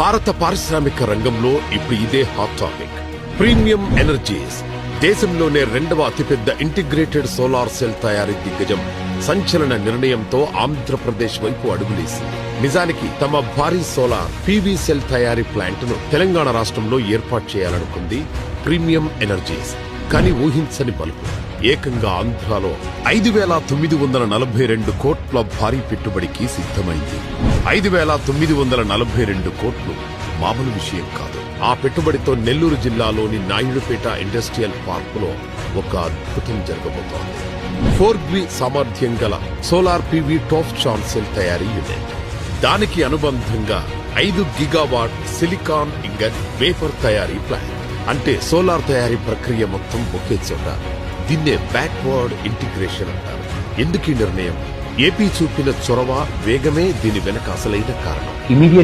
భారత పారిశ్రామిక రంగంలో ఇప్పుడు ఇదే హాట్ టాపిక్ ప్రీమియం ఎనర్జీస్ దేశంలోనే రెండవ అతిపెద్ద ఇంటిగ్రేటెడ్ సోలార్ సెల్ తయారీ దిగ్గజం. సంచలన నిర్ణయంతో ఆంధ్రప్రదేశ్ వైపు అడుగులేసింది. నిజానికి తమ భారీ సోలార్ పీవీ సెల్ తయారీ ప్లాంట్ను తెలంగాణ రాష్ట్రంలో ఏర్పాటు చేయాలనుకుంది ప్రీమియం ఎనర్జీస్ కానీ ఊహించని బలుపు. ఏకంగా ఆంధ్రాలో ఐదు వేల తొమ్మిది వందల నలభై రెండు కోట్ల భారీ పెట్టుబడికి సిద్ధమైంది. ఐదు వేల తొమ్మిది వందల నలభై రెండు కోట్లు మామూలు విషయం కాదు. ఆ పెట్టుబడితో నెల్లూరు జిల్లాలోని నాయుడుపేట ఇండస్ట్రియల్ పార్కులో ఒక అద్భుతం జరగబోతోంది. ఫోర్ గ్రీ సామర్థ్యం గల సోలార్ పివి టాప్ షాన్సెల్ తయారీ యూనిట్. దానికి అనుబంధంగా ఐదు గిగావాట్ సిలికాన్ ఇంగట్ వేఫర్ తయారీ ప్లాంట్. అంటే సోలార్ తయారీ ప్రక్రియ మొత్తం ఒకే చోట దీన్నే బ్యాక్వర్డ్ ఇంటిగ్రేషన్ అంటారు. ఎందుకు ఈ నిర్ణయం? ఏపీ చూపిన చొరవ వేగమే దీని వెనక అసలైన కారణం. Immediate